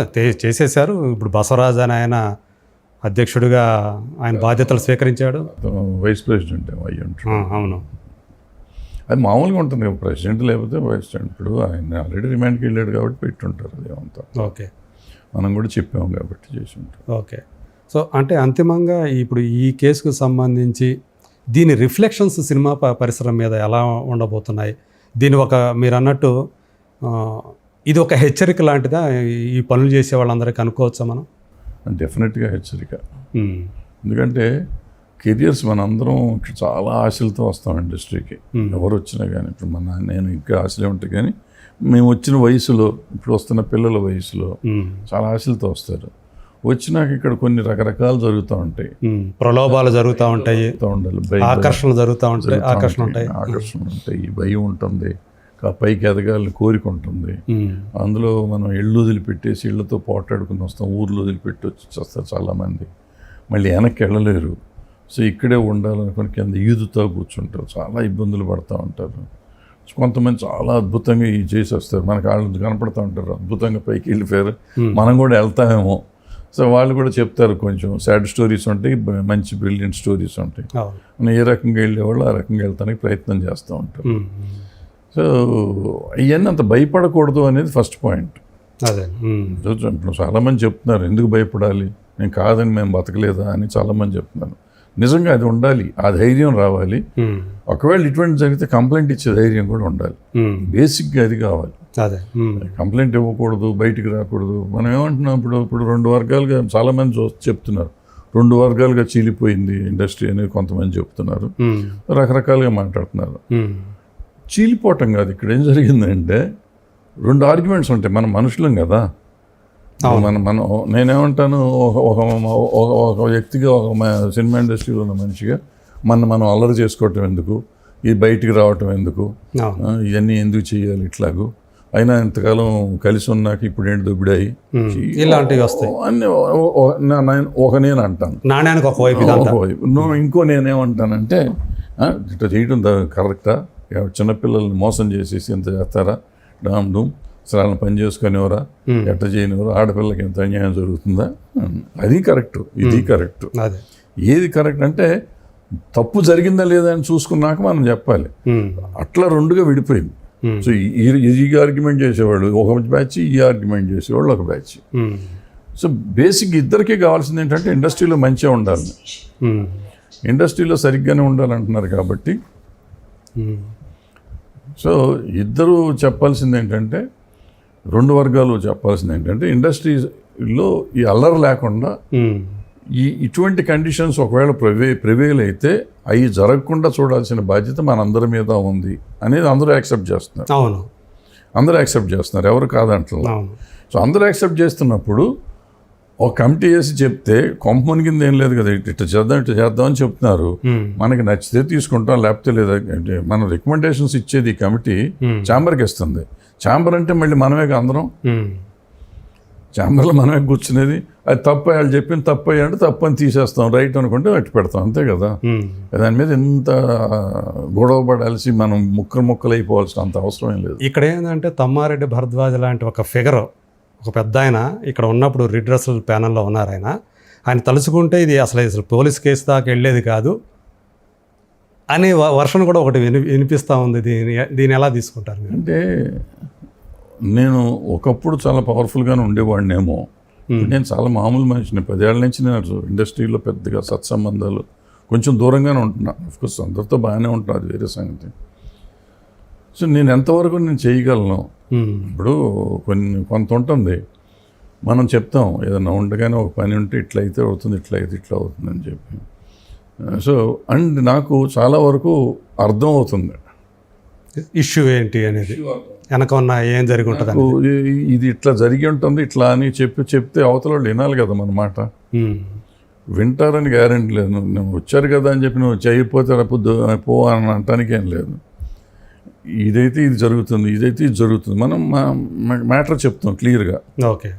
చేసేశారు. ఇప్పుడు బసవరాజు అని ఆయన అధ్యక్షుడిగా ఆయన బాధ్యతలు స్వీకరించాడు. వైస్ ప్రెసిడెంట్ అయ్యి ఉంటాడు. అవును. అది మామూలుగా ఉంటుంది. ప్రెసిడెంట్ లేకపోతే వైస్ ఇప్పుడు ఆయన ఆల్రెడీ రిమాండ్కి వెళ్ళాడు కాబట్టి పెట్టుంటారు అదేమంతా ఓకే. మనం కూడా చెప్పాము కాబట్టి చేసి ఉంటాం. ఓకే. సో అంటే అంతిమంగా ఇప్పుడు ఈ కేసుకు సంబంధించి దీని రిఫ్లెక్షన్స్ సినిమా ప- పరిసరం మీద ఎలా ఉండబోతున్నాయి? దీని ఒక మీరు అన్నట్టు ఇది ఒక హెచ్చరిక లాంటిదా? ఈ పనులు చేసే వాళ్ళందరికీ అనుకోవచ్చా మనం? డెఫినెట్గా హెచ్చరిక. ఉమ్, ఎందుకంటే కెరియర్స్ మనందరం చాలా ఆశలతో వస్తాం ఇండస్ట్రీకి. Hmm. ఎవరు వచ్చినా కానీ ఇప్పుడు మన నేను ఇంకా ఆశలే ఉంటాయి కానీ మేము వచ్చిన వయసులో ఇప్పుడు వస్తున్న పిల్లల వయసులో ఉమ్, చాలా ఆశలతో వస్తారు. వచ్చినాక ఇక్కడ కొన్ని రకరకాలు జరుగుతూ ఉంటాయి. ప్రలోభాలు జరుగుతూ ఉంటాయి. ఉండాలి. భయం ఆకర్షణలు జరుగుతూ ఉంటాయి. ఆకర్షణ ఉంటాయి. ఆకర్షణ ఉంటాయి. భయం ఉంటుంది. పైకి ఎదగాలని కోరిక ఉంటుంది. ఉమ్, అందులో మనం ఇళ్ళు వదిలిపెట్టేసి ఇళ్ళతో పోటాడుకుని వస్తాం ఊర్లో వదిలిపెట్టి వచ్చి వస్తారు చాలామంది. మళ్ళీ వెనక్కి వెళ్ళలేరు. సో ఇక్కడే ఉండాలనుకుని కింద ఈదుతో కూర్చుంటారు. చాలా ఇబ్బందులు పడుతూ ఉంటారు. కొంతమంది చాలా అద్భుతంగా ఈ చేసి వస్తారు మనకు వాళ్ళు కనపడుతూ ఉంటారు. అద్భుతంగా పైకి వెళ్ళిపోయారు. మనం కూడా వెళ్తామేమో. సో వాళ్ళు కూడా చెప్తారు కొంచెం. సాడ్ స్టోరీస్ ఉంటాయి మంచి బ్రిలియంట్ స్టోరీస్ ఉంటాయి. మనం ఏ రకంగా వెళ్ళేవాళ్ళు ఆ రకంగా వెళ్తానికి ప్రయత్నం చేస్తూ ఉంటారు. సో ఇవన్నీ అంత భయపడకూడదు అనేది ఫస్ట్ పాయింట్ అదే. ఇప్పుడు చాలామంది చెప్తున్నారు ఎందుకు భయపడాలి? నేను కాదని మేము బతకలేదా? అని చాలామంది చెప్తున్నారు. నిజంగా అది ఉండాలి ఆ ధైర్యం రావాలి. ఒకవేళ ఇటువంటి జరిగితే కంప్లైంట్ ఇచ్చే ధైర్యం కూడా ఉండాలి. బేసిక్గా అది కావాలి. కంప్లైంట్ ఇవ్వకూడదు బయటికి రాకూడదు. మనం ఏమంటున్నాం ఇప్పుడు ఇప్పుడు రెండు వర్గాలుగా చాలామంది చూ చెప్తున్నారు. రెండు వర్గాలుగా చీలిపోయింది ఇండస్ట్రీ అనేది కొంతమంది చెప్తున్నారు. రకరకాలుగా మాట్లాడుతున్నారు. చీలిపోవటం కాదు. ఇక్కడ ఏం జరిగిందంటే రెండు ఆర్గ్యుమెంట్స్ ఉంటాయి. మన మనుషులం కదా. మన మనం నేనేమంటాను? ఒక ఒక వ్యక్తిగా ఒక సినిమా ఇండస్ట్రీలో ఉన్న మనిషిగా మన మనం అల్లరి చేసుకోవటం ఎందుకు? ఈ బయటికి రావటం ఎందుకు? ఇవన్నీ ఎందుకు చేయాలి ఇట్లాగూ? అయినా ఇంతకాలం కలిసి ఉన్నాక ఇప్పుడు ఏంటి దొబ్బిడాయి? ఇలాంటివి వస్తాయి. అన్ని ఒక నేను అంటాను. నాణ్యానికి ఒక వైపు ఇదంతా. ఓహో, నువ్వు ఇంకో నేనేమంటానంటే ఇట్లా చేయడం ద- కరెక్టా? చిన్నపిల్లల్ని మోసం చేసేసి ఇంత చేస్తారా? డామ్ డూమ్ అసలు పని చేసుకునేవరా. ఎట్ట చేయనివరా? ఆడపిల్లకి ఎంత అన్యాయం జరుగుతుందా? అది కరెక్ట్ ఇది కరెక్ట్. ఏది కరెక్ట్ అంటే తప్పు జరిగిందా లేదా అని చూసుకున్నాక మనం చెప్పాలి. అట్లా రెండుగా విడిపోయింది. సో ఈ ఆర్గ్యుమెంట్ చేసేవాళ్ళు ఒక బ్యాచ్ ఈ ఆర్గ్యుమెంట్ చేసేవాళ్ళు ఒక బ్యాచ్. సో బేసిక్ ఇద్దరికీ కావాల్సింది ఏంటంటే ఇండస్ట్రీలో మంచిగా ఉండాలి ఉమ్, ఇండస్ట్రీలో సరిగ్గానే ఉండాలంటున్నారు కాబట్టి సో ఇద్దరు చెప్పాల్సింది ఏంటంటే రెండు వర్గాలు చెప్పాల్సింది ఏంటంటే ఇండస్ట్రీలో ఈ అల్లరి లేకుండా ఉమ్, ఈ ఇటువంటి కండిషన్స్ ఒకవేళ ప్రవే ప్రివేల్ అయితే అవి జరగకుండా చూడాల్సిన బాధ్యత మనందరి మీద ఉంది అనేది అందరూ యాక్సెప్ట్ చేస్తున్నారు. అవును. అందరూ యాక్సెప్ట్ చేస్తున్నారు. ఎవరు కాదంటారు సో అందరూ యాక్సెప్ట్ చేస్తున్నప్పుడు ఒక కమిటీ వేసి చెప్తే కొంపమని కింద ఏం లేదు కదా ఇట్లా చేద్దాం ఇట్లా చేద్దాం అని చెప్తున్నారు. మనకి నచ్చితే తీసుకుంటాం లేకపోతే లేదా. అంటే మన రికమెండేషన్స్ ఇచ్చేది ఈ కమిటీ. ఛాంబర్కి ఇస్తుంది ఛాంబర్ అంటే మళ్ళీ మనమే అందరం. ఛాంబర్లో మనమే కూర్చునేది. అది తప్పు వాళ్ళు చెప్పింది తప్పు అంటే తప్పు అని తీసేస్తాం రైట్ అనుకుంటే అట్టి పెడతాం అంతే కదా. దాని మీద ఎంత గొడవ పడాల్సి మనం ముక్కలు ముక్కలు అయిపోవాల్సిన అంత అవసరం ఏం లేదు. ఇక్కడ ఏంటంటే తమ్మారెడ్డి భరద్వాజ్ లాంటి ఒక ఫిగర్ ఒక పెద్ద ఆయన ఇక్కడ ఉన్నప్పుడు రిడ్రసల్ ప్యానల్లో ఉన్నారు ఆయన. ఆయన తలుచుకుంటే ఇది అసలు అసలు పోలీస్ కేసు దాకా వెళ్ళేది కాదు. అనే వర్షన్ కూడా ఒకటి విని వినిపిస్తూ ఉంది దీని దీన్ని ఎలా తీసుకుంటారు అంటే నేను ఒకప్పుడు చాలా పవర్ఫుల్గానే ఉండేవాడినేమో. నేను చాలా మామూలు మనిషిని. పదేళ్ళ నుంచి నేను ఇండస్ట్రీలో పెద్దగా సత్సంబంధాలు కొంచెం దూరంగానే ఉంటున్నా. కోర్స్ అందరితో బాగానే ఉంటున్నా అది వేరే సంగతి. సో నేను ఎంతవరకు నేను చేయగలను? ఇప్పుడు కొన్ని కొంత ఉంటుంది. మనం చెప్తాం ఏదైనా ఉండగానే ఒక పని ఉంటే ఇట్లా అయితే అవుతుంది ఇట్లా అయితే ఇట్లా అవుతుంది అని చెప్పి. సో అండ్ నాకు చాలా వరకు అర్థం అవుతుంది. ఇష్యూ ఏంటి అనేది? వెనక ఉన్న ఏం జరిగి ఉంటుంది ఇది ఇట్లా జరిగి ఉంటుంది ఇట్లా అని చెప్పి చెప్తే అవతల వాళ్ళు వినాలి కదా మన మాట. వింటారని గ్యారెంటీ లేదు. నువ్వు వచ్చారు కదా అని చెప్పి నువ్వు చేయకపోతే పో అని అంటానికి ఏం లేదు. ఇదైతే ఇది జరుగుతుంది ఇదైతే ఇది జరుగుతుంది. మనం మ్యాటర్ చెప్తాం క్లియర్గా. ఓకే.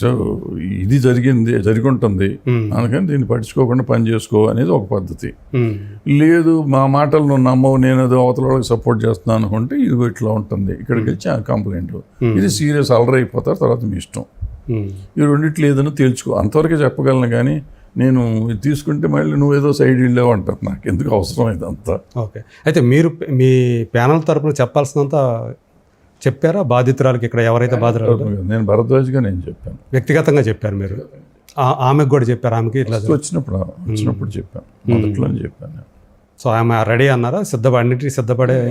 సో ఇది జరిగింది జరిగి ఉంటుంది అందుకని దీన్ని పట్టించుకోకుండా పని చేసుకో అనేది ఒక పద్ధతి. లేదు మా మాటలు నువ్వు నమ్మవు నేను ఏదో అవతల వాళ్ళకి సపోర్ట్ చేస్తున్నాను అనుకుంటే ఇది ఇట్లా ఉంటుంది. ఇక్కడికి వచ్చి కంప్లైంట్. ఇది సీరియస్ అలర్ అయిపోతారు తర్వాత మీ ఇష్టం. ఈ రెండిట్లో ఏదైనా తేల్చుకో. అంతవరకే చెప్పగలను కానీ నేను తీసుకుంటే మళ్ళీ నువ్వు ఏదో సైడ్ వెళ్ళావు అంటారు నాకు ఎందుకు అవసరం ఇదంతా? ఓకే. అయితే మీరు మీ ప్యానల్ తరపున చెప్పాల్సినంత చెప్పారా? బాధితురాలకి ఇక్కడ ఎవరైతే బాధితురాలు నేను భరద్వాజ్గా నేను చెప్పాను. వ్యక్తిగతంగా చెప్పారు మీరు. ఆ- ఆమెకు కూడా చెప్పారు? ఆమెకి ఇట్లా వచ్చినప్పుడు వచ్చినప్పుడు చెప్పాను. మొదట్లోనే చెప్పాను. సో ఆమె రెడీ అన్నారా? సిద్ధపడి అన్నిటికీ సిద్ధపడే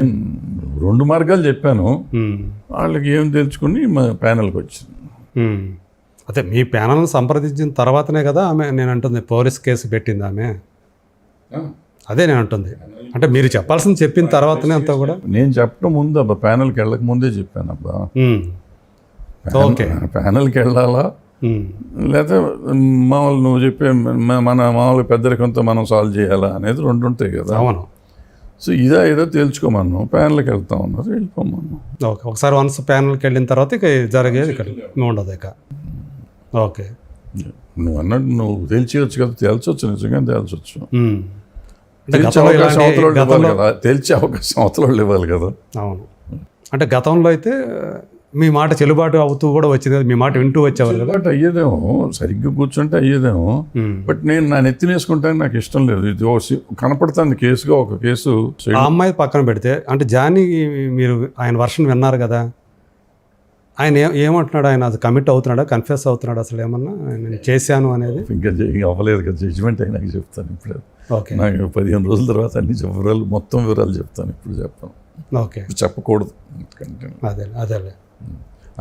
రెండు మార్గాలు చెప్పాను. వాళ్ళకి ఏం తెలుసుకుని మా ప్యానల్కి వచ్చింది. అదే మీ ప్యానల్ని సంప్రదించిన తర్వాతనే కదా ఆమె నేను అంటుంది పోలీస్ కేసు పెట్టింది ఆమె. అదే నేను అంటుంది. అంటే మీరు చెప్పాల్సింది చెప్పిన తర్వాతనే అంతా కూడా? నేను చెప్పడం ముందు అబ్బా ప్యానల్కి వెళ్ళక ముందే చెప్పాను అబ్బా. ఓకే. ప్యానల్కి వెళ్ళాలా. లేకపోతే మామూలు నువ్వు చెప్పే మన మామూలు పెద్దరికంతో మనం సాల్వ్ చేయాలా అనేది రెండు ఉంటాయి కదా. అవును. సో ఇదా ఏదో తేల్చుకోమన్నాం ప్యానల్కి వెళ్తాం అన్నారు వెళ్ళిపోమన్నాం ఓకే. ఒకసారి వన్స్ ప్యానల్కి వెళ్ళిన తర్వాత ఇక జరిగేది ఇక్కడ. ఉండదు ఇక. ఓకే. నువ్వు అన్నట్టు నువ్వు తేల్చేయచ్చు కదా తేల్చొచ్చు నిజంగా తేల్చొచ్చు. అంటే తేల్చే అవకాశం అవతల ఇవ్వాలి కదా తేల్చే అవకాశం అవతల ఇవ్వాలి కదా. అవును. అంటే గతంలో అయితే మీ మాట చెల్లుబాటు అవుతూ కూడా వచ్చింది కదా మీ మాట వింటూ వచ్చేవారు కదా. బట్ అయ్యేదేమో సరిగ్గా కూర్చుంటే అయ్యేదేమో. బట్ నేను నా నెత్తినేసుకుంటానికి నాకు ఇష్టం లేదు. ఇది కనపడుతుంది కేసుగా ఒక కేసు ఆ అమ్మాయి పక్కన పెడితే అంటే జానీ మీరు ఆయన వర్షన్ విన్నారు కదా ఆయన ఏమంటున్నాడు? ఆయన అది కమిట్ అవుతున్నాడా? కన్ఫ్యూస్ అవుతున్నాడు? అసలు ఏమన్నా? నేను చేశాను అనేది? ఇంకా అవ్వలేదు కదా. జడ్జిమెంట్ అయినాక చెప్తాను ఇప్పుడు. ఓకే. నాకు పదిహేను రోజుల తర్వాత అన్ని వివరాలు మొత్తం వివరాలు చెప్తాను ఇప్పుడు చెప్పాను. ఓకే. చెప్పకూడదు. అదే అదేలే.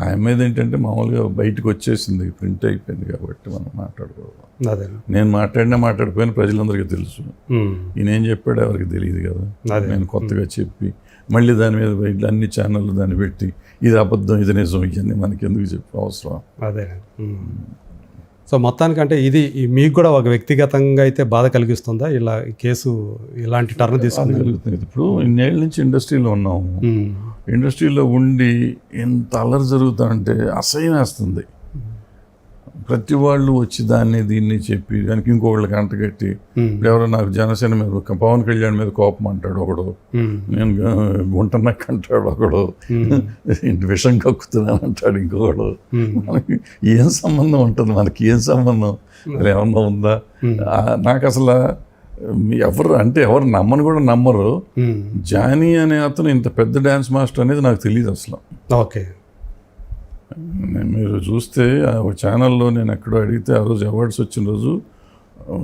ఆ అమ్మాయిది ఏంటంటే మామూలుగా బయటకు వచ్చేసింది. ప్రింట్ అయిపోయింది కాబట్టి మనం మాట్లాడకూడదు అదే నేను మాట్లాడినా మాట్లాడిపోయిన ప్రజలందరికీ తెలుసు. ఈయన ఏం చెప్పాడు ఎవరికి తెలియదు కదా. నేను కొత్తగా చెప్పి మళ్ళీ దాని మీద బయట అన్ని ఛానళ్ళు దాన్ని పెట్టి ఇది అబద్ధం ఇది నిజం ఇవన్నీ మనకి ఎందుకు చెప్పి అవసరం? అదే. సో మొత్తానికంటే ఇది మీకు కూడా ఒక వ్యక్తిగతంగా అయితే బాధ కలిగిస్తుందా? ఇలా కేసు ఇలాంటి టర్న్ జరుగుతుంది ఇప్పుడు ఇన్నేళ్ళ నుంచి ఇండస్ట్రీలో ఉన్నాము. ఇండస్ట్రీలో ఉండి ఎంత అల్లరి జరుగుతుందంటే అసహ్యం వేస్తుంది. ప్రతి వాళ్ళు వచ్చి దాన్ని దీన్ని చెప్పి దానికి ఇంకొకళ్ళకి అంటగట్టి ఉమ్. ఇప్పుడు ఎవరో నాకు జనసేన మీద పవన్ కళ్యాణ్ మీద కోపం అంటాడు ఒకడు. నేను గుంటనక్క అంటాడు ఒకడు. ఇంటి విషం కక్కుతున్నాను అంటాడు ఇంకొకడు. మనకి ఏం సంబంధం ఉంటుంది మనకి? ఏం సంబంధం? ఏమన్నా ఉందా? నాకు అసలు ఎవరు అంటే ఎవరు నమ్మని కూడా నమ్మరు. జానీ అనే అతను ఇంత పెద్ద డ్యాన్స్ మాస్టర్ అనేది నాకు తెలియదు అసలు. ఓకే. మీరు చూస్తే ఆ ఒక ఛానల్లో నేను ఎక్కడో అడిగితే ఆ రోజు అవార్డ్స్ వచ్చిన రోజు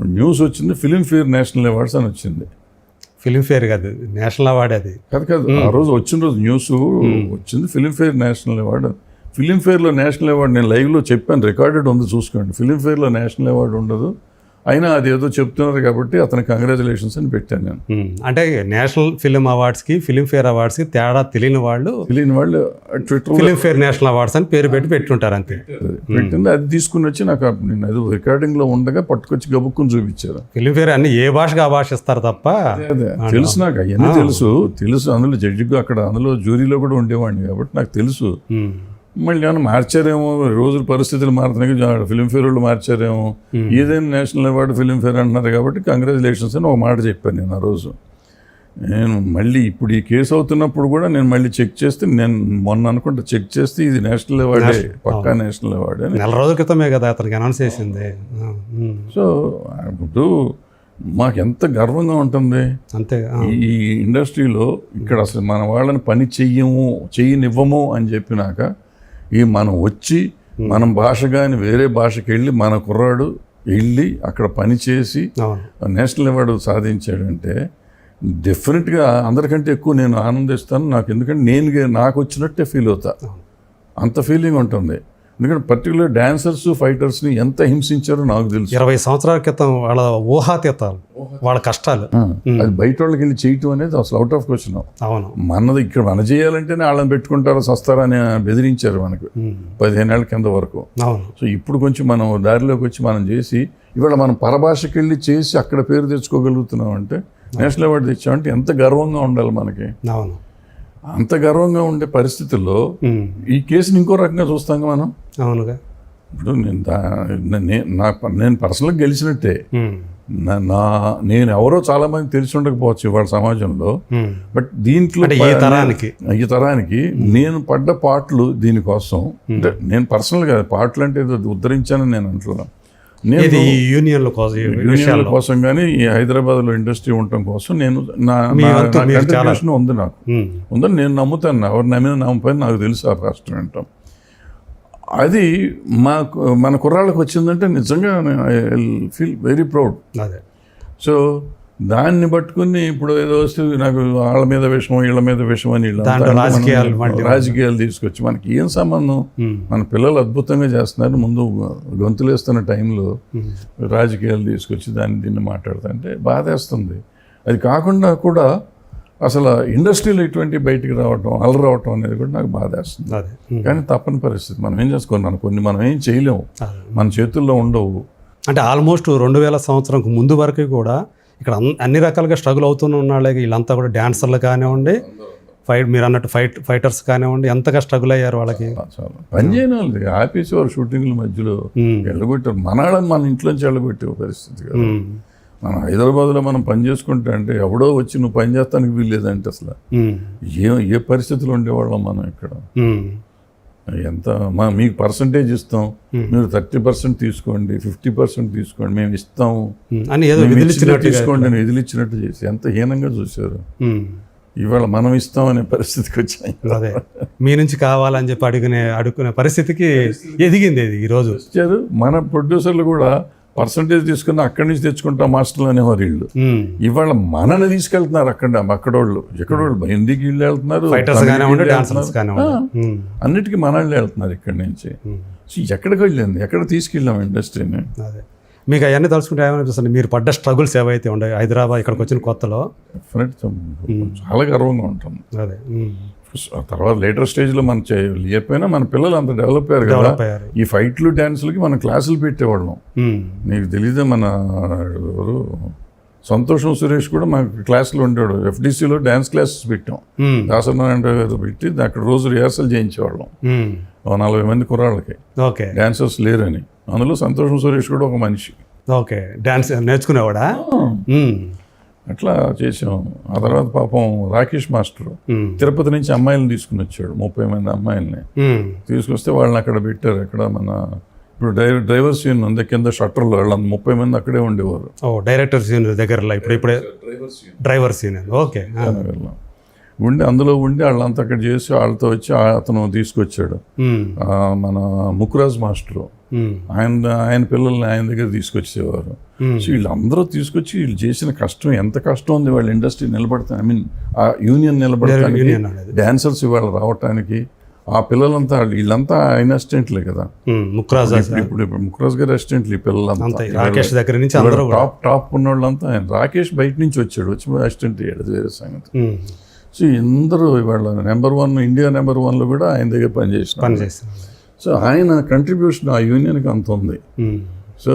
న్యూస్ వచ్చింది ఫిలింఫేర్ నేషనల్ అవార్డ్స్ అని వచ్చింది. ఫిలింఫేర్ కాదు నేషనల్ అవార్డ్ అది. కాదు కాదు ఆ రోజు వచ్చిన రోజు న్యూస్ వచ్చింది ఫిలింఫేర్ నేషనల్ అవార్డు ఫిలింఫేర్లో నేషనల్ అవార్డు నేను లైవ్లో చెప్పాను రికార్డెడ్ ఉంది చూసుకోండి. ఫిలింఫేర్లో నేషనల్ అవార్డు ఉండదు. అయినా అది ఏదో చెప్తున్నారు కాబట్టి అతనికి కంగ్రాచులేషన్స్ అని పెట్టాను నేను. అంటే నేషనల్ ఫిలిం అవార్డ్స్కి ఫిలింఫేర్ అవార్డ్స్కి తేడా తెలియని వాళ్ళు తెలియని వాళ్ళు ట్విట్టర్ ఫిలింఫేర్ నేషనల్ అవార్డ్స్ అని పేరు పెట్టి పెట్టుంటారు అంతే. పెట్టింది అది తీసుకుని వచ్చి నాకు నేను అది రికార్డింగ్లో ఉండగా పట్టుకొచ్చి గబుక్కుని చూపించారు. ఫిలింఫేర్ అన్ని ఏ భాషగా ఆ భాష ఇస్తారు తప్ప తెలుసు నాకు అవన్నీ తెలుసు. తెలుసు అందులో జడ్జిగా అక్కడ అందులో జ్యూరీలో కూడా ఉండేవాడిని కాబట్టి నాకు తెలుసు. మళ్ళీ ఏమైనా మార్చారేమో? రోజుల పరిస్థితులు మారుతున్నాయి. ఫిలింఫేర్ వాళ్ళు మార్చారేమో? ఏదైనా నేషనల్ అవార్డు ఫిలింఫేర్ అంటున్నారు కాబట్టి కంగ్రాచులేషన్స్ అని ఒక మాట చెప్పాను నేను ఆ రోజు. నేను మళ్ళీ ఇప్పుడు ఈ కేసు అవుతున్నప్పుడు కూడా నేను మళ్ళీ చెక్ చేస్తే నేను మొన్న అనుకుంటా చెక్ చేస్తే ఇది నేషనల్ అవార్డే పక్కా నేషనల్ అవార్డే నెల రోజుల క్రితమే కదా అతనికి అనౌన్స్ చేసింది. సో ఇప్పుడు మాకు ఎంత గర్వంగా ఉంటుంది. అంతే ఈ ఇండస్ట్రీలో ఇక్కడ అసలు మన వాళ్ళని పని చెయ్యము చెయ్యనివ్వము అని చెప్పినాక ఈ మనం వచ్చి మనం భాష కానీ వేరే భాషకి వెళ్ళి మన కుర్రాడు వెళ్ళి అక్కడ పని చేసి అవును. నేషనల్ అవార్డు సాధించాడంటే డెఫినెట్గా అందరికంటే ఎక్కువ నేను ఆనందిస్తాను. నాకు ఎందుకంటే నేను నాకు వచ్చినట్టే ఫీల్ అవుతా. అంత ఫీలింగ్ ఉంటుంది. ఎందుకంటే పర్టికులర్ డాన్సర్స్ ఫైటర్స్ని ఎంత హింసించారో నాకు తెలుసు. ఇరవై సంవత్సరాల క్రితం వాళ్ళ ఊహాతీతాలు వాళ్ళ కష్టాలు. అది బయట వాళ్ళకి వెళ్ళి చేయటం అనేది అసలు అవుట్ ఆఫ్ క్వశ్చన్ అవును. మనది ఇక్కడ మన చేయాలంటేనే వాళ్ళని పెట్టుకుంటారు సస్తారా అని బెదిరించారు మనకు ఉమ్. పదిహేనేళ్ళ కింద వరకు. సో ఇప్పుడు కొంచెం మనం దారిలోకి వచ్చి మనం చేసి ఇవాళ మనం పరభాషకి వెళ్ళి చేసి అక్కడ పేరు తెచ్చుకోగలుగుతున్నాం అంటే నేషనల్ అవార్డు తెచ్చామంటే ఎంత గర్వంగా ఉండాలి మనకి. అవును. అంత గర్వంగా ఉండే పరిస్థితుల్లో. ఈ కేసుని ఇంకో రకంగా చూస్తాం మనం. అవునుగా. ఇప్పుడు నేను నే- పర్సనల్గా గెలిచినట్టే. నా నేను ఎవరో చాలా మంది తెలిసి ఉండకపోవచ్చు ఇవాళ సమాజంలో. బట్ దీంట్లో ఈ తరానికి. ఈ తరానికి నేను పడ్డ పాటలు దీనికోసం. నేను పర్సనల్గా పాటలు అంటే ఏదో ఉద్ధరించానని నేను అంటున్నాను. నేను యూనియన్ల కోసం యూనియన్ల కోసం కానీ ఈ హైదరాబాద్లో ఇండస్ట్రీ ఉండటం కోసం నేను నా మీ ఉంది నాకు. ఉందని నేను నమ్ముతాను ఎవరు నమ్మిన నమ్మపోయిన నాకు తెలుసు ఆ రాష్ట్రం ఏంటో. అది మాకు మన కుర్రాళ్ళకి వచ్చిందంటే నిజంగా ఫీల్ వెరీ ప్రౌడ్ అదే. సో దాన్ని పట్టుకుని ఇప్పుడు ఏదో వస్తే నాకు వాళ్ళ మీద విషయం వీళ్ళ మీద విషయం అని రాజకీయాలు రాజకీయాలు తీసుకొచ్చి మనకి ఏం సంబంధం. మన పిల్లలు అద్భుతంగా చేస్తున్నారు. ముందు గొంతులేస్తున్న టైంలో. రాజకీయాలు తీసుకొచ్చి దాన్ని దీన్ని మాట్లాడుతుంటే బాధేస్తుంది. అది కాకుండా కూడా అసలు ఇండస్ట్రీలో ఇటువంటి బయటికి రావటం అలరి రావటం అనేది కూడా నాకు బాధేస్తుంది. కానీ తప్పని పరిస్థితి. మనం ఏం చేసుకున్నాం కొన్ని మనం ఏం చేయలేము. మన చేతుల్లో ఉండవు. అంటే ఆల్మోస్ట్ రెండు వేల సంవత్సరంకు ముందు వరకు కూడా ఇక్కడ అన్- అన్ని రకాలుగా స్ట్రగుల్ అవుతూనే ఉన్నాళ్ళే వీళ్ళంతా కూడా డాన్సర్లు కానివ్వండి ఫైట్ మీరు అన్నట్టు ఫైట్ ఫైటర్స్ కానివ్వండి ఎంతగా స్ట్రగుల్ అయ్యారు వాళ్ళకి పని చేయని వాళ్ళది ఆపేసి వారు షూటింగ్ల మధ్యలో. వెళ్ళగొట్టారు మనాళ్ళని మన ఇంట్లోంచి వెళ్ళగొట్టే పరిస్థితి కదా. మనం హైదరాబాద్లో మనం పని చేసుకుంటే అంటే ఎవడో వచ్చి నువ్వు పని చేస్తానికి వీల్లేదంటే అసలు. ఏ ఏ పరిస్థితులు ఉండేవాళ్ళం మనం ఇక్కడ. ఎంత మా మీకు పర్సంటేజ్ ఇస్తాం. మీరు థర్టీ పర్సెంట్ తీసుకోండి ఫిఫ్టీ పర్సెంట్ తీసుకోండి మేము ఇస్తాం. అని ఏదో తీసుకోండి అని వదిలిచ్చినట్టు చేసి ఎంత హీనంగా చూశారు. ఇవాళ మనం ఇస్తాం అనే పరిస్థితికి వచ్చాయి అదే. మీ నుంచి కావాలని చెప్పి అడుగునే అడుగునే పరిస్థితికి ఎదిగింది ఇది ఈరోజు. మన ప్రొడ్యూసర్లు కూడా పర్సంటేజ్ తీసుకుని అక్కడి నుంచి తెచ్చుకుంటాం మాస్టర్లు అనేవారు వీళ్ళు. ఇవాళ మనని తీసుకెళ్తున్నారు అక్కడ అక్కడోళ్ళు. ఎక్కడోళ్ళు? హిందీకి వీళ్ళు వెళ్తున్నారు. అన్నిటికీ మనల్ని వెళ్తున్నారు ఇక్కడి నుంచి. సో ఎక్కడికి వెళ్ళింది? ఎక్కడ తీసుకెళ్ళాం ఇండస్ట్రీని? మీకు అవన్నీ తలుచుకుంటే ఏమనిపిస్తుంది? మీరు పడ్డ స్ట్రగుల్స్ ఏవైతే ఉండే హైదరాబాద్ ఇక్కడికి వచ్చిన కొత్తలో? చాలా గర్వంగా ఉంటాం. అదే. తర్వాత లేటర్ స్టేజ్లో మనం చేయకపోయినా మన పిల్లలు అంత డెవలప్ అయ్యారు కదా. ఈ ఫైట్లు డ్యాన్సులకి మనం క్లాసులు పెట్టేవాళ్ళం. ఉమ్. నీకు తెలియదే మన ఎవరు? సంతోషం సురేష్ కూడా మాకు క్లాసులో ఉండేవాడు. ఎఫ్డీసీలో డ్యాన్స్ క్లాసెస్ పెట్టాం. ఉమ్. దాసనారాయణ గారు పెట్టి అక్కడ రోజు రిహార్సల్ చేయించేవాళ్ళం. ఓ నలభై మంది కుర్రాళ్ళకి. ఓకే. డాన్సర్స్ లేరని. అందులో సంతోషం సురేష్ కూడా ఒక మనిషి. ఓకే. డాన్స్ నేర్చుకునేవాడా. అట్లా చేసాం. ఆ తర్వాత పాపం రాకేష్ మాస్టర్. తిరుపతి నుంచి అమ్మాయిలను తీసుకుని వచ్చాడు ముప్పై మంది అమ్మాయిల్ని. తీసుకొస్తే వాళ్ళని అక్కడ పెట్టారు అక్కడ మన ఇప్పుడు డ్రైవర్ డ్రైవర్స్ యూనియన్ ఉంది కింద షట్టర్లో వాళ్ళంత ముప్పై మంది అక్కడే ఉండేవారు. ఓ డైరెక్టర్స్ యూనియన్ దగ్గరలో ఇప్పుడు ఇప్పుడే డ్రైవర్స్ యూనియన్. ఓకే. ఉండి అందులో ఉండి వాళ్ళంతా అక్కడ చేసి వాళ్ళతో వచ్చి అతను తీసుకొచ్చాడు. మన ముకురాజ్ మాస్టరు. ఆయన ఆయన పిల్లల్ని ఆయన దగ్గర తీసుకొచ్చేవారు. Hmm. సో వీళ్ళందరూ తీసుకొచ్చి వీళ్ళు చేసిన కష్టం ఎంత కష్టం ఉంది వాళ్ళ ఇండస్ట్రీ నిలబడతా ఐ మీన్ ఆ యూనియన్ నిలబడటానికి డాన్సర్స్ ఇవాళ రావటానికి ఆ పిల్లలంతా వీళ్ళంతా ఆయన అసిస్టెంట్లే కదా. ఉమ్. ముక్రాజ్ ఇప్పుడు ముఖరాజ్ గారి అసిస్టెంట్లు ఈ పిల్లలంతా. రాకేష్ దగ్గర నుంచి టాప్ టాప్ ఉన్న వాళ్ళంతా ఆయన రాకేష్ బయట నుంచి వచ్చాడు వచ్చి అసిస్టెంట్ అయ్యాడు వేరే సంగతి. సో అందరూ ఇవాళ నెంబర్ వన్ ఇండియా నెంబర్ వన్లో కూడా ఆయన దగ్గర పనిచేసిన పని చేస్తున్నాను సో ఆయన కంట్రిబ్యూషన్ ఆ యూనియన్కి అంత ఉంది ఉమ్. సో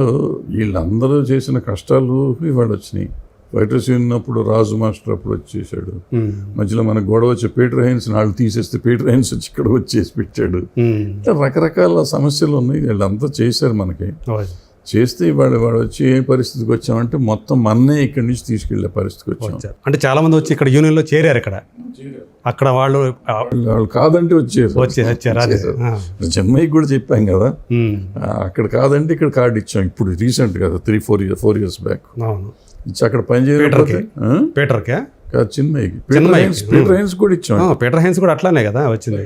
వీళ్ళందరూ చేసిన కష్టాలు ఇవాళ వచ్చినాయి ఫైటర్స్ ఉన్నప్పుడు రాజు మాస్టర్ అప్పుడు వచ్చేసాడు ఉమ్. మధ్యలో మనకు గొడవ వచ్చి పీటర్ హైన్స్ వాళ్ళు తీసేస్తే పీటర్ హైన్స్ వచ్చి ఇక్కడ వచ్చేసి పెట్టాడు. ఇట్లా రకరకాల సమస్యలు ఉన్నాయి వీళ్ళంతా చేశారు మనకి. చేస్తే ఇవాళ వాడు వచ్చి ఏ పరిస్థితికి వచ్చామంటే మొత్తం మన్నే ఇక్కడి నుంచి తీసుకెళ్ళే పరిస్థితికి వచ్చాం. అంటే చాలా మంది వచ్చి ఇక్కడ యూనియన్లో చేరారు ఇక్కడ. అక్కడ వాళ్ళు వాళ్ళు కాదంటే వచ్చేసారు. వచ్చి వచ్చారు అదే. ఆ. చెన్నైకి కూడా చెప్పాం కదా. అక్కడ కాదంటే ఇక్కడ కార్డు ఇచ్చాం. ఇప్పుడు రీసెంట్ కదా three four year four years back ఇచ్చి అక్కడ పని చేయకపోతే? పీటర్కే కాదు చిన్మయ్యకి. పీటర్. హైన్స్ పీటర్ హైన్స్ కూడా ఇచ్చాం. పీటర్ హైన్స్ కూడా అట్లానే కదా వచ్చింది.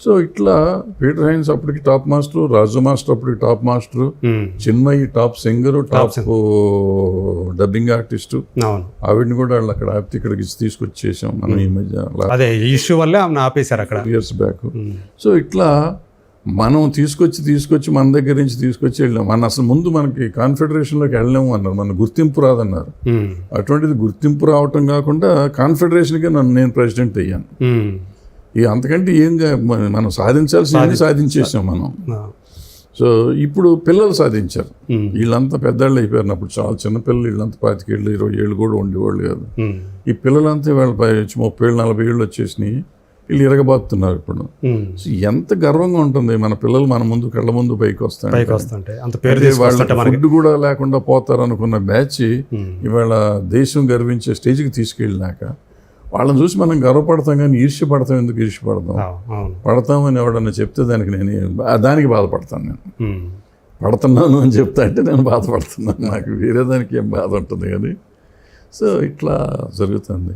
సో ఇట్లా పీటర్ హైన్స్ అప్పటికి టాప్ మాస్టర్ రాజు మాస్టర్ అప్పటికి top master um. Chinmayi top singer top dubbing artist. ఆవిడని కూడా వాళ్ళు అక్కడ ఆపితే ఇక్కడికి తీసుకొచ్చేసాం మనం ఈ మధ్య. అదే ఇష్యూ వల్లే ఆమెను ఆపేశారు అక్కడ. ఇయర్స్ బ్యాక్ సో ఇట్లా మనం తీసుకొచ్చి తీసుకొచ్చి మన దగ్గర నుంచి తీసుకొచ్చి వెళ్ళాం. మన అసలు ముందు మనకి కాన్ఫెడరేషన్లోకి వెళ్ళలేము అన్నారు. మన గుర్తింపు రాదన్నారు. అటువంటిది గుర్తింపు రావటం కాకుండా కాన్ఫెడరేషన్కి నన్ను నేను ప్రెసిడెంట్ అయ్యాను. ఇక అంతకంటే ఏం మన- సాధించాల్సింది సాధించేసాం మనం. సో ఇప్పుడు పిల్లలు సాధించారు. వీళ్ళంతా పెద్దవాళ్ళు అయిపోయారు అప్పుడు చాలా చిన్నపిల్లలు వీళ్ళంతా పాతికేళ్ళు ఇరవై ఏళ్ళు కూడా ఉండేవాళ్ళు కాదు. ఈ పిల్లలంతా వాళ్ళ పై వచ్చి ముప్పై ఏళ్ళు నలభై ఏళ్ళు వచ్చేసినాయి వీళ్ళు ఇరగబాతున్నారు ఇప్పుడు. సో ఎంత గర్వంగా ఉంటుంది మన పిల్లలు మన ముందు కళ్ళ ముందు పైకి వస్తాయి మనకి ఫుడ్ కూడా లేకుండా పోతారు అనుకున్న బ్యాచ్. ఇవాళ దేశం గర్వించే స్టేజ్కి తీసుకెళ్ళినాక వాళ్ళని చూసి మనం గర్వపడతాం కానీ ఈర్ష్య పడతాం ఎందుకు ఈర్ష్య పడతాం అవు- అవును. పడతామని ఎవడన్నా చెప్తే దానికి నేను దానికి బాధపడతాను నేను. పడుతున్నాను అని చెప్తా అంటే నేను బాధపడుతున్నాను నాకు. వేరే దానికి ఏం బాధ ఉంటుంది కానీ. సో ఇట్లా జరుగుతుంది.